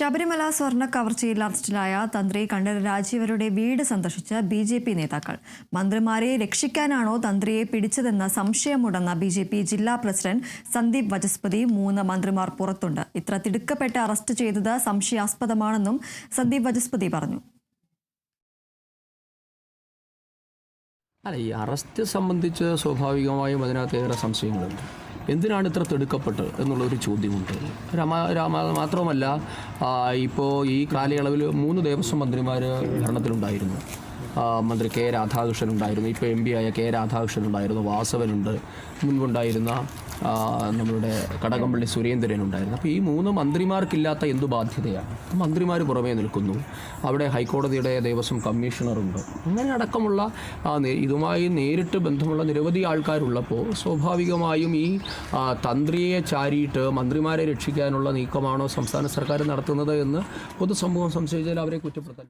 ശബരിമല സ്വർണ കവർച്ചയിൽ അറസ്റ്റിലായ തന്ത്രി കണ്ഠര രാജീവരുടെ വീട് സന്ദർശിച്ച ബി ജെ പി നേതാക്കൾ. മന്ത്രിമാരെ രക്ഷിക്കാനാണോ തന്ത്രിയെ പിടിച്ചതെന്ന സംശയമുണ്ടെന്ന ബി ജെ പി ജില്ലാ പ്രസിഡന്റ് സന്ദീപ് വചസ്പതി മൂന്ന് മന്ത്രിമാർ പുറത്തുണ്ട്. ഇത്ര തിടുക്കപ്പെട്ട് അറസ്റ്റ് ചെയ്തത് സംശയാസ്പദമാണെന്നും സന്ദീപ് വചസ്പതി പറഞ്ഞു. അല്ല ഈ അറസ്റ്റ് സംബന്ധിച്ച് സ്വാഭാവികമായും അതിനകത്ത് ഏറെ സംശയങ്ങളുണ്ട്. എന്തിനാണ് ഇത്ര തിടുക്കപ്പെട്ട് എന്നുള്ളൊരു ചോദ്യമുണ്ട്. രാമ രാമ മാത്രമല്ല ഇപ്പോൾ ഈ കാലയളവിൽ മൂന്ന് ദേവസ്വം മന്ത്രിമാർ ഭരണത്തിലുണ്ടായിരുന്നു. മന്ത്രി കെ രാധാകൃഷ്ണൻ ഉണ്ടായിരുന്നു. ഇപ്പോൾ എം പി ആയ കെ രാധാകൃഷ്ണൻ ഉണ്ടായിരുന്നു. വാസവനുണ്ട്. മുൻപുണ്ടായിരുന്ന നമ്മളുടെ കടകംപള്ളി സുരേന്ദ്രൻ ഉണ്ടായിരുന്നു. അപ്പോൾ ഈ മൂന്ന് മന്ത്രിമാർക്കില്ലാത്ത എന്തു ബാധ്യതയാണ്? മന്ത്രിമാർ പുറമേ നിൽക്കുന്നു. അവിടെ ഹൈക്കോടതിയുടെ ദേവസ്വം കമ്മീഷണറുണ്ട്. അങ്ങനെ അടക്കമുള്ള ഇതുമായി നേരിട്ട് ബന്ധമുള്ള നിരവധി ആൾക്കാരുള്ളപ്പോൾ സ്വാഭാവികമായും ഈ തന്ത്രിയെ ചാരിയിട്ട് മന്ത്രിമാരെ രക്ഷിക്കാനുള്ള നീക്കമാണോ സംസ്ഥാന സർക്കാർ നടത്തുന്നത് എന്ന് പൊതുസമൂഹം സംശയിച്ചാൽ അവരെ കുറ്റപ്പെടുത്താൻ